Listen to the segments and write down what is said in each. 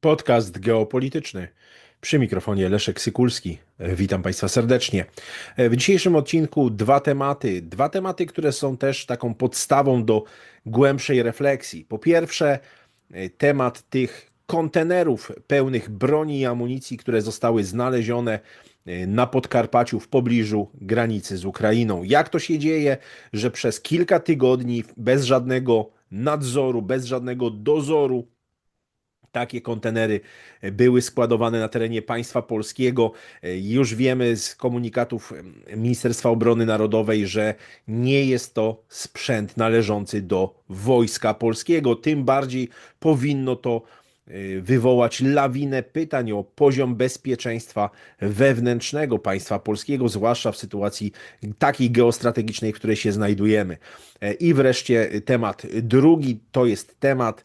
Podcast geopolityczny. Przy mikrofonie Leszek Sykulski. Witam Państwa serdecznie. W dzisiejszym odcinku dwa tematy. Dwa tematy, które są też taką podstawą do głębszej refleksji. Po pierwsze, temat tych kontenerów pełnych broni i amunicji, które zostały znalezione na Podkarpaciu w pobliżu granicy z Ukrainą. Jak to się dzieje, że przez kilka tygodni bez żadnego nadzoru, bez żadnego dozoru takie kontenery były składowane na terenie państwa polskiego. Już wiemy z komunikatów Ministerstwa Obrony Narodowej, że nie jest to sprzęt należący do wojska polskiego. Tym bardziej powinno to y, wywołać lawinę pytań o poziom bezpieczeństwa wewnętrznego państwa polskiego, zwłaszcza w sytuacji takiej geostrategicznej, w której się znajdujemy. I wreszcie temat drugi to jest temat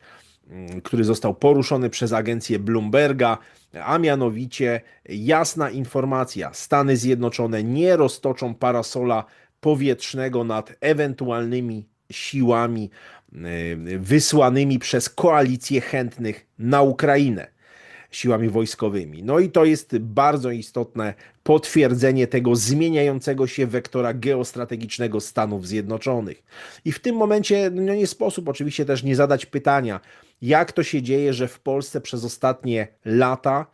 który został poruszony przez agencję Bloomberga, a mianowicie jasna informacja: Stany Zjednoczone nie roztoczą parasola powietrznego nad ewentualnymi siłami y, wysłanymi przez koalicję chętnych na Ukrainę siłami wojskowymi. No i to jest bardzo istotne potwierdzenie tego zmieniającego się wektora geostrategicznego Stanów Zjednoczonych. I w tym momencie no nie sposób oczywiście też nie zadać pytania, jak to się dzieje, że w Polsce przez ostatnie lata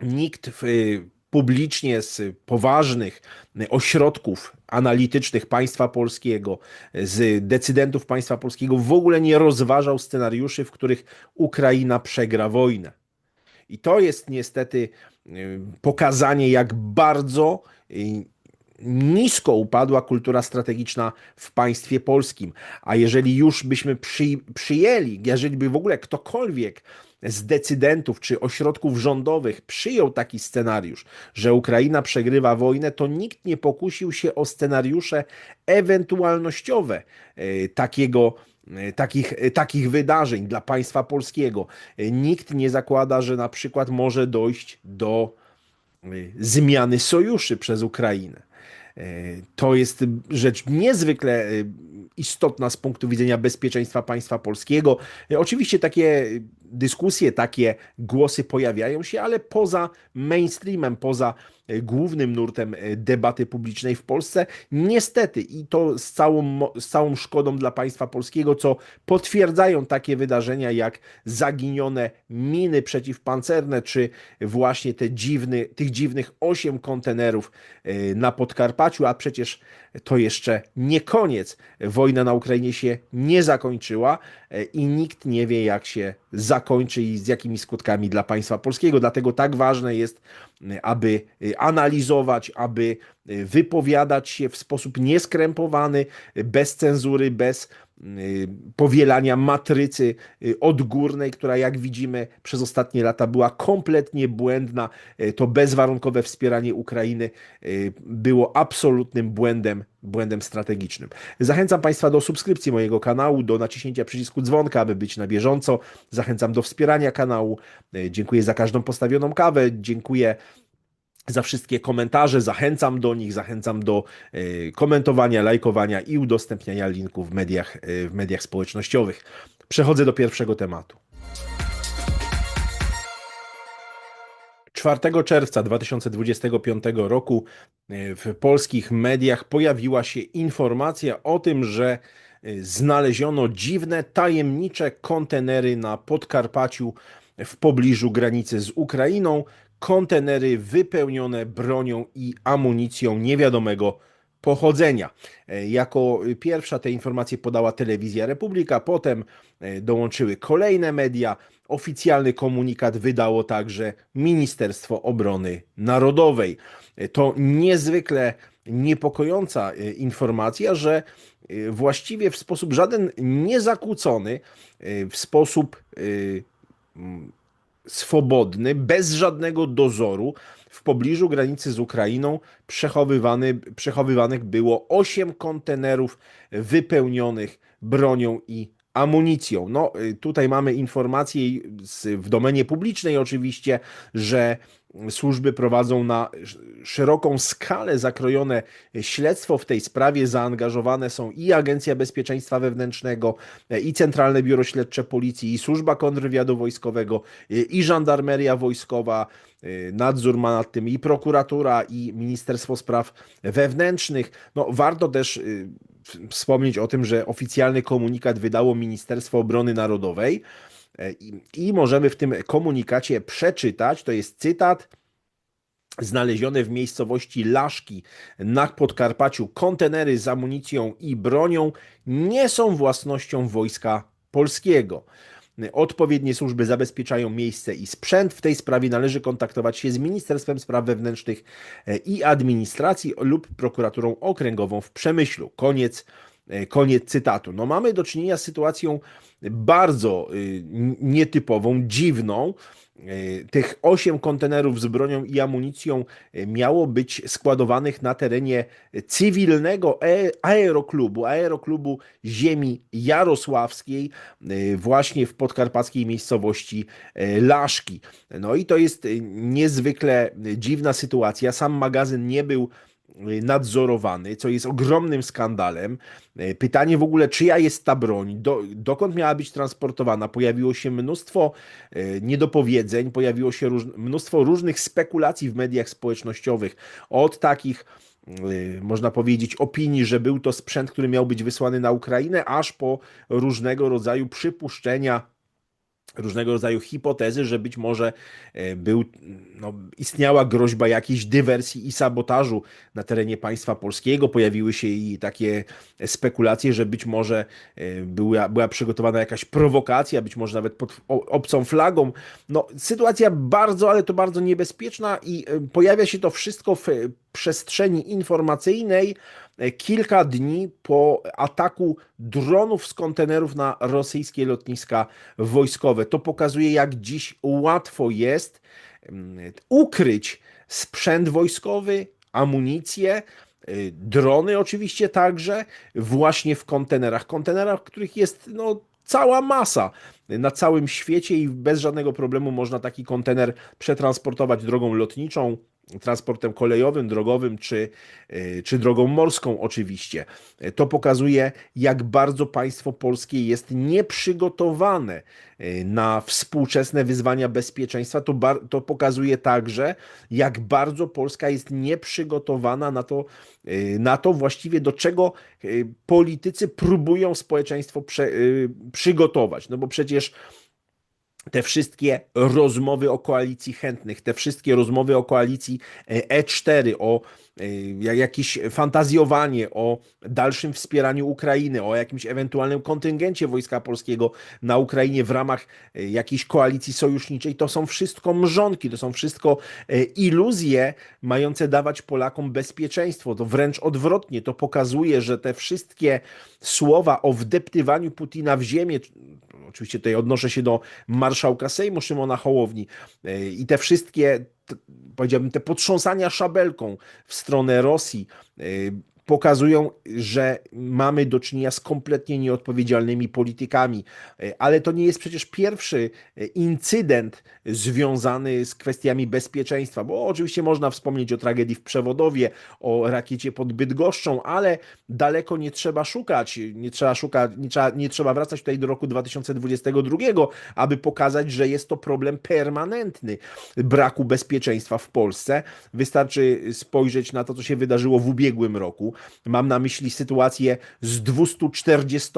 nikt w, publicznie z poważnych ośrodków analitycznych państwa polskiego, z decydentów państwa polskiego w ogóle nie rozważał scenariuszy, w których Ukraina przegra wojnę. I to jest niestety y, pokazanie, jak bardzo y, nisko upadła kultura strategiczna w państwie polskim. A jeżeli już byśmy przy, przyjęli, jeżeli by w ogóle ktokolwiek z decydentów czy ośrodków rządowych przyjął taki scenariusz, że Ukraina przegrywa wojnę, to nikt nie pokusił się o scenariusze ewentualnościowe y, takiego E, takich, e, takich wydarzeń dla państwa polskiego. E, nikt nie zakłada, że na przykład może dojść do zmiany sojuszy przez Ukrainę. To jest rzecz niezwykle istotna z punktu widzenia bezpieczeństwa państwa polskiego. Oczywiście takie dyskusje, takie głosy pojawiają się, ale poza mainstreamem, poza głównym nurtem debaty publicznej w Polsce. Niestety, i to z całą, z całą szkodą dla państwa polskiego, co potwierdzają takie wydarzenia jak zaginione miny przeciwpancerne, czy właśnie te dziwny, tych dziwnych osiem kontenerów e, na Podkarpaciu, a przecież to jeszcze nie koniec. Wojna na Ukrainie się nie zakończyła e, i nikt nie wie, jak się zakończy i z jakimi skutkami dla państwa polskiego. Dlatego tak ważne jest, e, aby e, analizować, aby wypowiadać się w sposób nieskrępowany, bez cenzury, bez Y, powielania matrycy y, odgórnej, która jak widzimy przez ostatnie lata była kompletnie błędna. Y, to bezwarunkowe wspieranie Ukrainy było absolutnym błędem, błędem strategicznym. Zachęcam Państwa do subskrypcji mojego kanału, do naciśnięcia przycisku dzwonka, aby być na bieżąco. Zachęcam do wspierania kanału. Dziękuję za każdą postawioną kawę. Dziękuję za wszystkie komentarze. Zachęcam do nich, zachęcam do e, komentowania, lajkowania i udostępniania linków w mediach, e, w mediach społecznościowych. Przechodzę do pierwszego tematu. 4 czerwca 2025 roku e, w polskich mediach pojawiła się informacja o tym, że znaleziono dziwne, tajemnicze kontenery na Podkarpaciu w pobliżu granicy z Ukrainą, kontenery wypełnione bronią i amunicją niewiadomego pochodzenia. E, jako pierwsza te informacje podała Telewizja Republika, potem e, dołączyły kolejne media. Oficjalny komunikat wydało także Ministerstwo Obrony Narodowej. E, to niezwykle niepokojąca informacja, że właściwie w sposób żaden niezakłócony, w sposób swobodny, bez żadnego dozoru. W pobliżu granicy z Ukrainą przechowywany, przechowywanych było 8 kontenerów wypełnionych bronią i amunicją. No, y, tutaj mamy informację w domenie publicznej oczywiście, że służby prowadzą na szeroką skalę zakrojone śledztwo w tej sprawie. Zaangażowane są i Agencja Bezpieczeństwa Wewnętrznego, i Centralne Biuro Śledcze Policji, i Służba Kontrwywiadu Wojskowego, i Żandarmeria Wojskowa. Nadzór ma nad tym i prokuratura, i Ministerstwo Spraw Wewnętrznych. No, warto też y, wspomnieć o tym, że oficjalny komunikat wydało Ministerstwo Obrony Narodowej. I, I możemy w tym komunikacie przeczytać, to jest cytat, znalezione w miejscowości Laszki na Podkarpaciu kontenery z amunicją i bronią nie są własnością Wojska Polskiego. Odpowiednie służby zabezpieczają miejsce i sprzęt. W tej sprawie należy kontaktować się z Ministerstwem Spraw Wewnętrznych i Administracji lub prokuraturą okręgową w Przemyślu. Koniec, koniec cytatu. No mamy do czynienia z sytuacją bardzo y, nietypową, dziwną. Y, tych osiem kontenerów z bronią i amunicją y, miało być składowanych na terenie cywilnego e, aeroklubu, aeroklubu ziemi jarosławskiej, właśnie w podkarpackiej miejscowości Laszki. No i to jest niezwykle dziwna sytuacja. Sam magazyn nie był nadzorowany, co jest ogromnym skandalem. E, pytanie w ogóle, czyja jest ta broń, do, dokąd miała być transportowana. Pojawiło się mnóstwo e, niedopowiedzeń, pojawiło się róż, mnóstwo różnych spekulacji w mediach społecznościowych, od takich można powiedzieć, opinii, że był to sprzęt, który miał być wysłany na Ukrainę, aż po różnego rodzaju przypuszczenia różnego rodzaju hipotezy, że być może e, był, no, istniała groźba jakiejś dywersji i sabotażu na terenie państwa polskiego. Pojawiły się i takie spekulacje, że być może e, była, była przygotowana jakaś prowokacja, być może nawet pod obcą flagą. No, sytuacja bardzo, ale to bardzo niebezpieczna i e, pojawia się to wszystko w przestrzeni informacyjnej kilka dni po ataku dronów z kontenerów na rosyjskie lotniska wojskowe. To pokazuje, jak dziś łatwo jest mm, ukryć sprzęt wojskowy, amunicję, y, drony oczywiście także, właśnie w kontenerach. Kontenerach, których jest no, cała masa na całym świecie i bez żadnego problemu można taki kontener przetransportować drogą lotniczą, transportem kolejowym, drogowym czy, e, czy drogą morską oczywiście. To pokazuje, jak bardzo państwo polskie jest nieprzygotowane e, na współczesne wyzwania bezpieczeństwa. To, to pokazuje także, jak bardzo Polska jest nieprzygotowana na to, e, na to właściwie do czego politycy próbują społeczeństwo prze, przygotować. No bo przecież te wszystkie rozmowy o koalicji chętnych, te wszystkie rozmowy o koalicji E4, o e, jakieś fantazjowanie o dalszym wspieraniu Ukrainy, o jakimś ewentualnym kontyngencie Wojska Polskiego na Ukrainie w ramach e, jakiejś koalicji sojuszniczej, to są wszystko mrzonki, to są wszystko e, iluzje mające dawać Polakom bezpieczeństwo. To wręcz odwrotnie, to pokazuje, że te wszystkie słowa o wdeptywaniu Putina w ziemię, oczywiście tutaj odnoszę się do marszałka Sejmu Szymona Hołowni i te wszystkie powiedziałbym, te potrząsania szabelką w stronę Rosji y, pokazują, że mamy do czynienia z kompletnie nieodpowiedzialnymi politykami. Ale to nie jest przecież pierwszy incydent związany z kwestiami bezpieczeństwa, bo oczywiście można wspomnieć o tragedii w Przewodowie, o rakiecie pod Bydgoszczą, ale daleko nie trzeba szukać, nie trzeba szukać, nie trzeba, nie trzeba wracać tutaj do roku 2022, aby pokazać, że jest to problem permanentny braku bezpieczeństwa w Polsce. Wystarczy spojrzeć na to, co się wydarzyło w ubiegłym roku. Mam na myśli sytuację z 240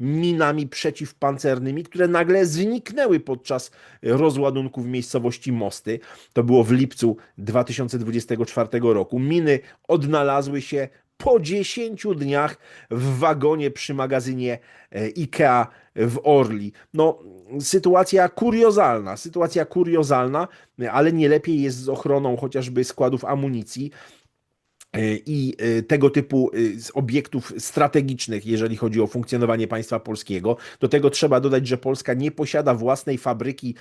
minami przeciwpancernymi, które nagle zniknęły podczas rozładunku w miejscowości Mosty. To było w lipcu 2024 roku. Miny odnalazły się po 10 dniach w wagonie przy magazynie e, IKEA w Orli. No, sytuacja kuriozalna, sytuacja kuriozalna, ale nie lepiej jest z ochroną chociażby składów amunicji. I y, tego typu z obiektów strategicznych, jeżeli chodzi o funkcjonowanie państwa polskiego. Do tego trzeba dodać, że Polska nie posiada własnej fabryki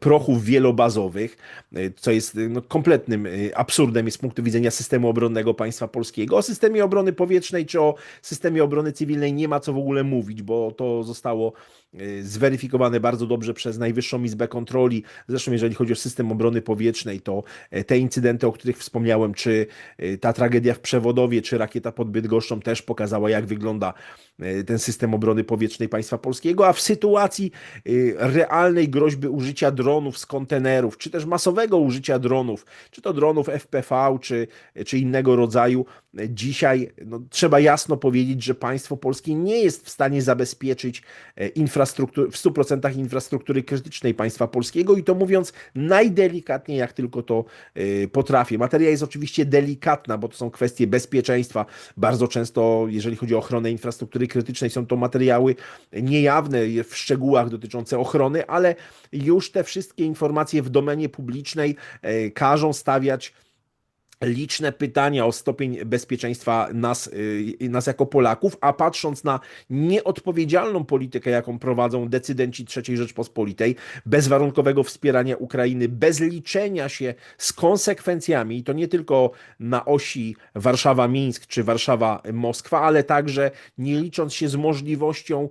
prochów wielobazowych, co jest no, kompletnym absurdem z punktu widzenia systemu obronnego państwa polskiego. O systemie obrony powietrznej czy o systemie obrony cywilnej nie ma co w ogóle mówić, bo to zostało zweryfikowane bardzo dobrze przez Najwyższą Izbę Kontroli. Zresztą, jeżeli chodzi o system obrony powietrznej, to e, te incydenty, o których wspomniałem, czy e, ta tragedia w Przewodowie, czy rakieta pod Bydgoszczą też pokazała, jak wygląda e, ten system obrony powietrznej państwa polskiego, a w sytuacji e, realnej groźby użycia dronów z kontenerów, czy też masowego użycia dronów, czy to dronów FPV, czy, czy innego rodzaju, dzisiaj no, trzeba jasno powiedzieć, że państwo polskie nie jest w stanie zabezpieczyć infrastruktury, w 100% infrastruktury krytycznej państwa polskiego i to mówiąc najdelikatniej, jak tylko to potrafię. Materia jest oczywiście delikatna, bo to są kwestie bezpieczeństwa. Bardzo często, jeżeli chodzi o ochronę infrastruktury krytycznej, są to materiały niejawne w szczegółach dotyczące ochrony, ale już te wszystkie informacje w domenie publicznej e, każą stawiać liczne pytania o stopień bezpieczeństwa nas, y, nas jako Polaków, a patrząc na nieodpowiedzialną politykę, jaką prowadzą decydenci III Rzeczpospolitej, bezwarunkowego wspierania Ukrainy, bez liczenia się z konsekwencjami, i to nie tylko na osi Warszawa-Mińsk czy Warszawa-Moskwa, ale także nie licząc się z możliwością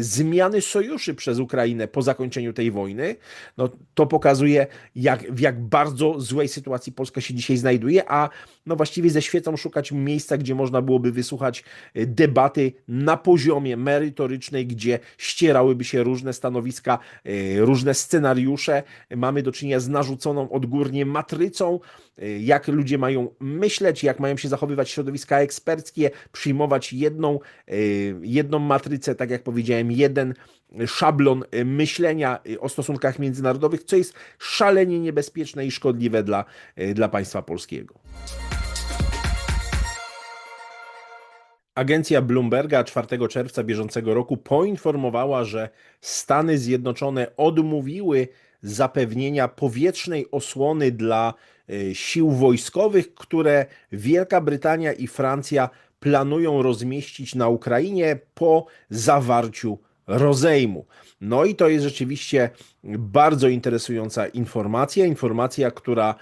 zmiany sojuszy przez Ukrainę po zakończeniu tej wojny, no to pokazuje, jak, w jak bardzo złej sytuacji Polska się dzisiaj znajduje, a no właściwie ze świecą szukać miejsca, gdzie można byłoby wysłuchać y, debaty na poziomie merytorycznej, gdzie ścierałyby się różne stanowiska, y, różne scenariusze. Mamy do czynienia z narzuconą odgórnie matrycą, y, jak ludzie mają myśleć, jak mają się zachowywać środowiska eksperckie, przyjmować jedną, y, jedną matrycę, tak jak powiedziałem, jeden szablon y, myślenia y, o stosunkach międzynarodowych, co jest szalenie niebezpieczne i szkodliwe dla, y, dla państwa polskiego. Agencja Bloomberga 4 czerwca bieżącego roku poinformowała, że Stany Zjednoczone odmówiły zapewnienia powietrznej osłony dla sił wojskowych, które Wielka Brytania i Francja planują rozmieścić na Ukrainie po zawarciu rozejmu. No i to jest rzeczywiście bardzo interesująca informacja, informacja, która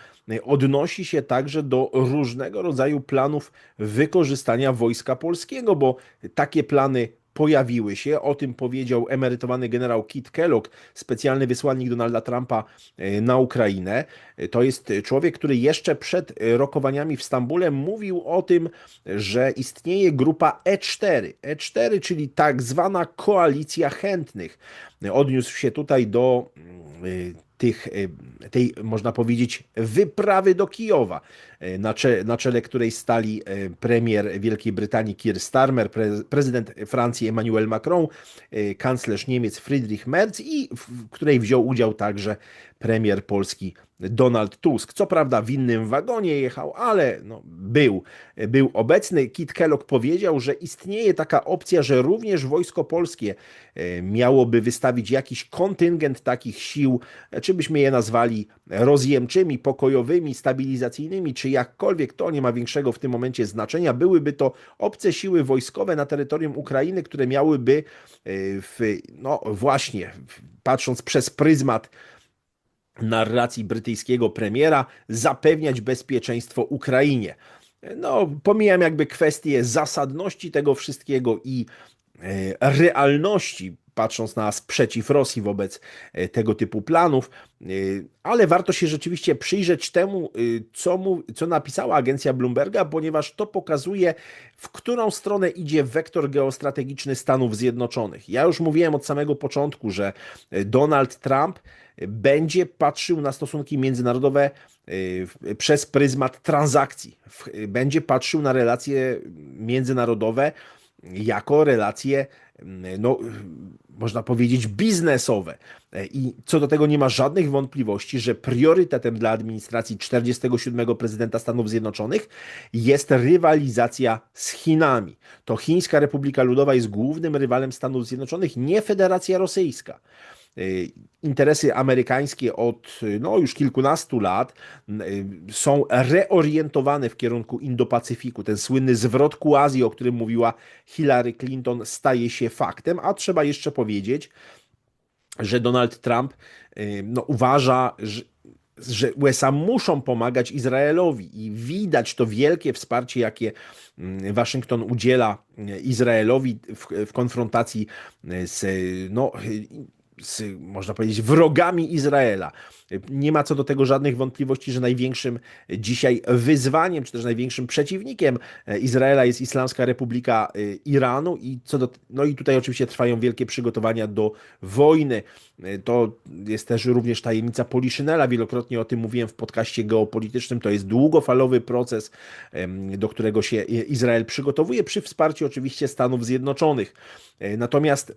odnosi się także do różnego rodzaju planów wykorzystania wojska polskiego, bo takie plany pojawiły się. O tym powiedział emerytowany generał Kit Kellogg, specjalny wysłannik Donalda Trumpa e, na Ukrainę. E, To jest człowiek, który jeszcze przed e, rokowaniami w Stambule mówił o tym, że istnieje grupa E4. E4, czyli tak zwana koalicja chętnych. Odniósł się tutaj do mm, tych, e, tej, można powiedzieć, wyprawy do Kijowa, e, na, cze, na czele której stali e, premier Wielkiej Brytanii Keir Starmer, pre, prezydent Francji Emmanuel Macron, kanclerz Niemiec Friedrich Merz i w której wziął udział także premier Polski Donald Tusk. Co prawda w innym wagonie jechał, ale no, był, był obecny. Kit Kellogg powiedział, że istnieje taka opcja, że również wojsko polskie e, miałoby wystawić jakiś kontyngent takich sił, czy byśmy je nazwali rozjemczymi, pokojowymi, stabilizacyjnymi, czy jakkolwiek, to nie ma większego w tym momencie znaczenia. Byłyby to obce siły wojskowe na terytorium Ukrainy, które miałyby e, w, no właśnie, patrząc przez pryzmat narracji brytyjskiego premiera zapewniać bezpieczeństwo Ukrainie. No, pomijam jakby kwestię zasadności tego wszystkiego i e, realności, patrząc na sprzeciw Rosji wobec e, tego typu planów, e, ale warto się rzeczywiście przyjrzeć temu, e, co, mu, co napisała agencja Bloomberga, ponieważ to pokazuje, w którą stronę idzie wektor geostrategiczny Stanów Zjednoczonych. Ja już mówiłem od samego początku, że Donald Trump będzie patrzył na stosunki międzynarodowe przez pryzmat transakcji. Będzie patrzył na relacje międzynarodowe jako relacje, no, można powiedzieć, biznesowe. I co do tego nie ma żadnych wątpliwości, że priorytetem dla administracji 47 prezydenta Stanów Zjednoczonych jest rywalizacja z Chinami. To Chińska Republika Ludowa jest głównym rywalem Stanów Zjednoczonych, nie Federacja Rosyjska. Interesy amerykańskie od no, już kilkunastu lat są reorientowane w kierunku Indo-Pacyfiku. Ten słynny zwrot ku Azji, o którym mówiła Hillary Clinton, staje się faktem, a trzeba jeszcze powiedzieć, że Donald Trump no, uważa, że że USA muszą pomagać Izraelowi i widać to wielkie wsparcie, jakie mm, Waszyngton udziela Izraelowi w, w konfrontacji z, no, z, można powiedzieć, wrogami Izraela. Nie ma co do tego żadnych wątpliwości, że największym dzisiaj wyzwaniem, czy też największym przeciwnikiem Izraela jest Islamska Republika Iranu i co do, no i tutaj oczywiście trwają wielkie przygotowania do wojny. To jest też również tajemnica Poliszynela, wielokrotnie o tym mówiłem w podcaście geopolitycznym. To jest długofalowy proces, do którego się Izrael przygotowuje przy wsparciu oczywiście Stanów Zjednoczonych. Natomiast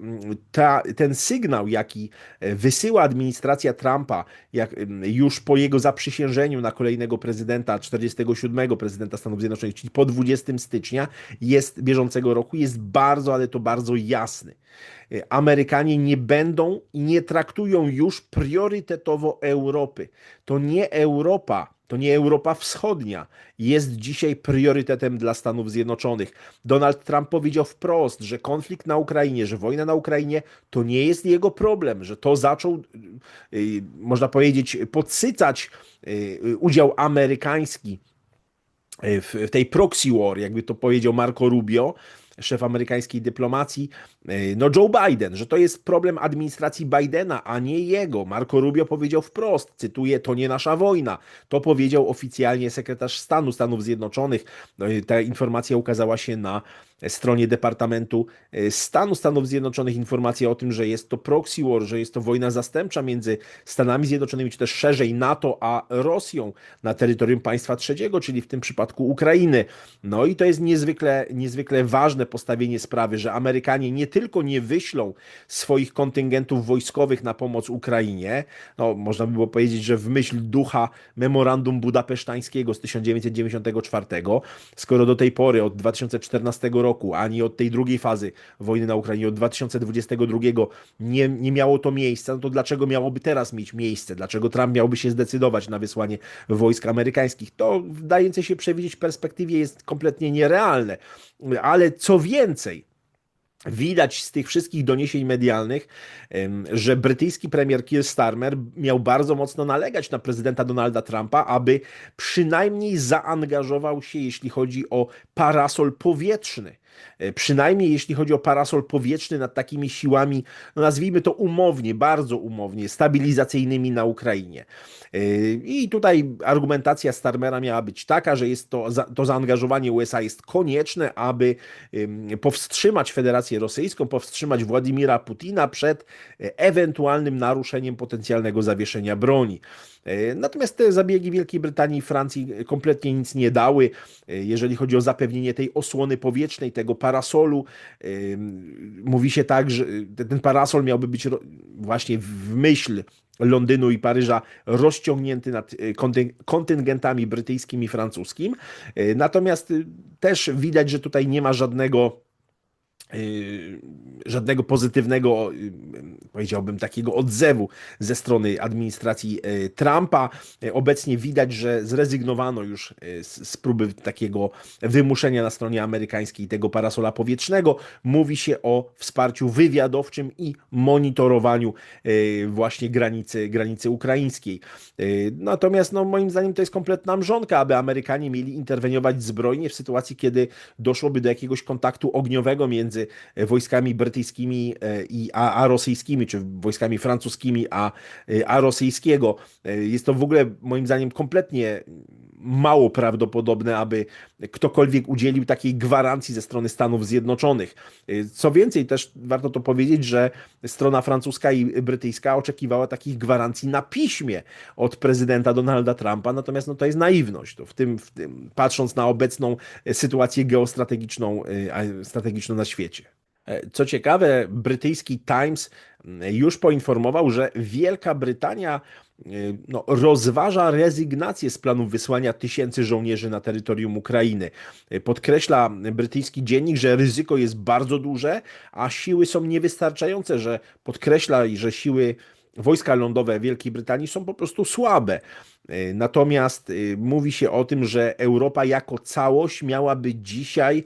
ta, ten sygnał, jaki wysyła administracja Trumpa, jak już po jego zaprzysiężeniu na kolejnego prezydenta, 47 prezydenta Stanów Zjednoczonych, czyli po 20 stycznia jest bieżącego roku, jest bardzo, ale to bardzo jasny. Amerykanie nie będą i nie traktują już priorytetowo Europy. To nie Europa, to nie Europa Wschodnia jest dzisiaj priorytetem dla Stanów Zjednoczonych. Donald Trump powiedział wprost, że konflikt na Ukrainie, że wojna na Ukrainie to nie jest jego problem, że to zaczął, y, można powiedzieć, podsycać y, udział amerykański w tej proxy war, jakby to powiedział Marco Rubio szef amerykańskiej dyplomacji, e, no Joe Biden, że to jest problem administracji Bidena, a nie jego. Marco Rubio powiedział wprost, cytuję, to nie nasza wojna. To powiedział oficjalnie sekretarz stanu Stanów Zjednoczonych. No ta informacja ukazała się na stronie Departamentu e, Stanu Stanów Zjednoczonych informacja o tym, że jest to proxy war, że jest to wojna zastępcza między Stanami Zjednoczonymi, czy też szerzej NATO a Rosją na terytorium państwa trzeciego, czyli w tym przypadku Ukrainy. No i to jest niezwykle, niezwykle ważne postawienie sprawy, że Amerykanie nie tylko nie wyślą swoich kontyngentów wojskowych na pomoc Ukrainie, no można by było powiedzieć, że w myśl ducha memorandum budapesztańskiego z 1994, skoro do tej pory od 2014 roku roku, ani od tej drugiej fazy wojny na Ukrainie, od 2022 nie, nie miało to miejsca, no to dlaczego miałoby teraz mieć miejsce? Dlaczego Trump miałby się zdecydować na wysłanie wojsk amerykańskich? To wdające się przewidzieć w perspektywie jest kompletnie nierealne. Ale co więcej, Widać z tych wszystkich doniesień medialnych, że brytyjski premier Keir Starmer miał bardzo mocno nalegać na prezydenta Donalda Trumpa, aby przynajmniej zaangażował się, jeśli chodzi o parasol powietrzny przynajmniej jeśli chodzi o parasol powietrzny nad takimi siłami, no nazwijmy to umownie, bardzo umownie, stabilizacyjnymi na Ukrainie. E, I tutaj argumentacja Starmera miała być taka, że jest to, to zaangażowanie USA jest konieczne, aby powstrzymać Federację Rosyjską, powstrzymać Władimira Putina przed e, ewentualnym naruszeniem potencjalnego zawieszenia broni. Natomiast te zabiegi Wielkiej Brytanii i Francji kompletnie nic nie dały, jeżeli chodzi o zapewnienie tej osłony powietrznej, tego parasolu. Mówi się tak, że ten parasol miałby być właśnie w myśl Londynu i Paryża rozciągnięty nad e, kontyngentami brytyjskim i francuskim. E, natomiast e, też widać, że tutaj nie ma żadnego żadnego pozytywnego, y, powiedziałbym, takiego odzewu ze strony administracji y, Trumpa. Obecnie widać, że zrezygnowano już z, próby takiego wymuszenia na stronie amerykańskiej tego parasola powietrznego. Mówi się o wsparciu wywiadowczym i monitorowaniu właśnie granicy, granicy ukraińskiej. Natomiast no, moim zdaniem to jest kompletna mrzonka, aby Amerykanie mieli interweniować zbrojnie w sytuacji, kiedy doszłoby do jakiegoś kontaktu ogniowego między między wojskami brytyjskimi e, i, a, a rosyjskimi, czy wojskami francuskimi a, e, a rosyjskiego. E, jest to w ogóle moim zdaniem kompletnie mało prawdopodobne, aby ktokolwiek udzielił takiej gwarancji ze strony Stanów Zjednoczonych. Co więcej, też warto to powiedzieć, że strona francuska i brytyjska oczekiwała takich gwarancji na piśmie od prezydenta Donalda Trumpa, natomiast no, to jest naiwność. To w, tym, w tym, patrząc na obecną sytuację geostrategiczną strategiczną na świecie. Co ciekawe, brytyjski Times już poinformował, że Wielka Brytania no, rozważa rezygnację z planów wysłania tysięcy żołnierzy na terytorium Ukrainy. Podkreśla brytyjski dziennik, że ryzyko jest bardzo duże, a siły są niewystarczające, że podkreśla, że siły wojska lądowe Wielkiej Brytanii są po prostu słabe. Natomiast mówi się o tym, że Europa jako całość miałaby dzisiaj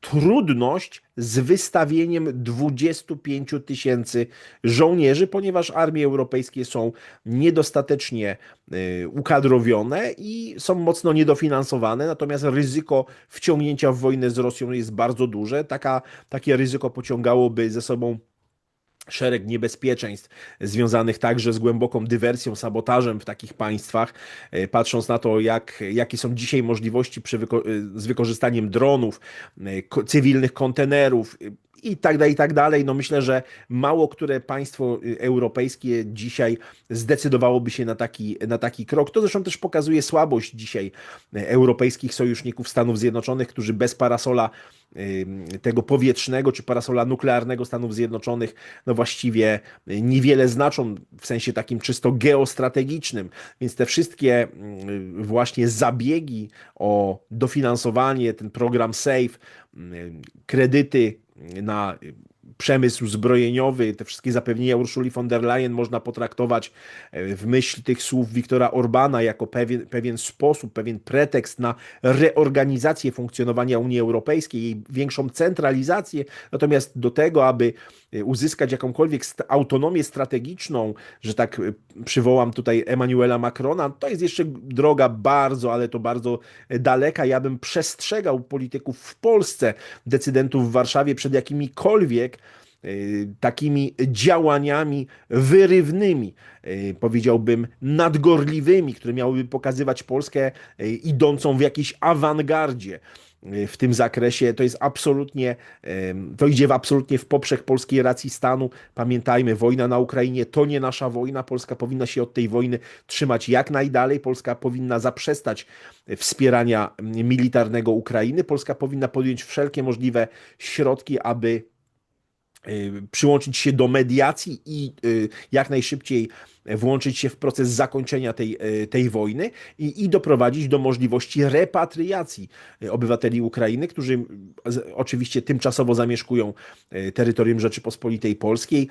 trudność z wystawieniem 25 tysięcy żołnierzy, ponieważ armie europejskie są niedostatecznie ukadrowione i są mocno niedofinansowane, natomiast ryzyko wciągnięcia w wojnę z Rosją jest bardzo duże. Taka, takie ryzyko pociągałoby ze sobą szereg niebezpieczeństw związanych także z głęboką dywersją, sabotażem w takich państwach. Patrząc na to, jak, jakie są dzisiaj możliwości wyko z wykorzystaniem dronów, cywilnych kontenerów, i tak dalej, i tak dalej. No myślę, że mało które państwo europejskie dzisiaj zdecydowałoby się na taki, na taki krok. To zresztą też pokazuje słabość dzisiaj europejskich sojuszników Stanów Zjednoczonych, którzy bez parasola tego powietrznego czy parasola nuklearnego Stanów Zjednoczonych, no właściwie niewiele znaczą w sensie takim czysto geostrategicznym. Więc te wszystkie właśnie zabiegi o dofinansowanie, ten program SAFE, kredyty na przemysł zbrojeniowy, te wszystkie zapewnienia Urszuli von der Leyen można potraktować e, w myśl tych słów Wiktora Orbana jako pewien, pewien sposób, pewien pretekst na reorganizację funkcjonowania Unii Europejskiej, jej większą centralizację, natomiast do tego, aby e, uzyskać jakąkolwiek autonomię strategiczną, że tak e, przywołam tutaj Emmanuela Macrona, to jest jeszcze droga bardzo, ale to bardzo daleka. Ja bym przestrzegał polityków w Polsce, decydentów w Warszawie przed jakimikolwiek takimi działaniami wyrywnymi, y, powiedziałbym nadgorliwymi, które miałyby pokazywać Polskę y, idącą w jakiejś awangardzie w tym zakresie. To jest absolutnie, to idzie w absolutnie w poprzek polskiej racji stanu. Pamiętajmy, wojna na Ukrainie to nie nasza wojna. Polska powinna się od tej wojny trzymać jak najdalej. Polska powinna zaprzestać wspierania militarnego Ukrainy. Polska powinna podjąć wszelkie możliwe środki, aby Y, przyłączyć się do mediacji i y, jak najszybciej włączyć się w proces zakończenia tej, y, tej wojny i, i doprowadzić do możliwości repatriacji obywateli Ukrainy, którzy oczywiście tymczasowo zamieszkują terytorium Rzeczypospolitej Polskiej.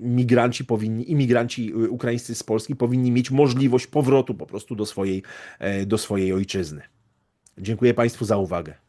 Migranci powinni, imigranci ukraińscy z Polski powinni mieć możliwość powrotu po prostu do swojej, do swojej ojczyzny. Dziękuję Państwu za uwagę.